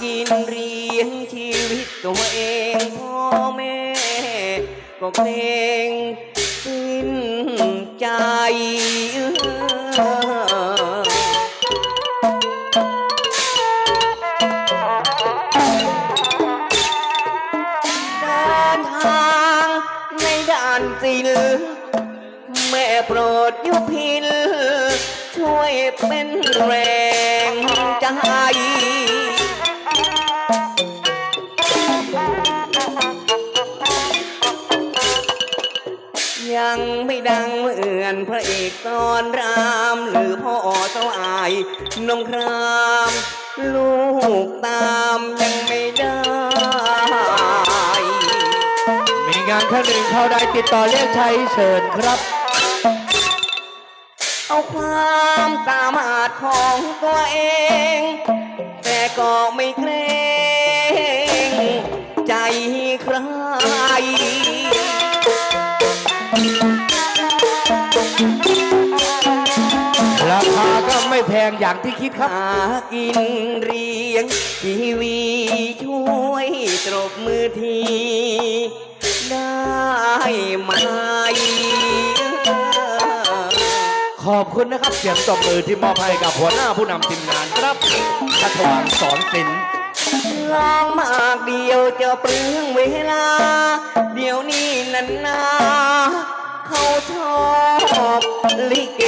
กินเรียงชีวิตตัวเองพ่อแม่ก็เกรงสิ้นใจเดินทางในด่านสิลแม่โปรดยุพินช่วยเป็นแรงใจ ยังไม่ดังเหมือนพระเอกตอนราม หรือพ่อสวายนงคราม ลูกตามยังไม่ได้ มีงานแค่หนึ่งเข้าได้ติดต่อเรียกใชัยเชิญครับ เอาความสามารถของตัวเอง แต่ก็ไม่เกรงใจใคร ราคาก็ไม่แพงอย่างที่คิดครับ หากินเรียงทีวีช่วยตรบมือที ได้ไหมขอบคุณนะครับเสียงตบมือที่มอบให้กับหัวหน้าผู้นำทีมงานครับชัชวานสอนศิลป์ ลองมากเดียว จะเปลืองเวลา เดี๋ยวนี้นันนา เขาชอบลิเก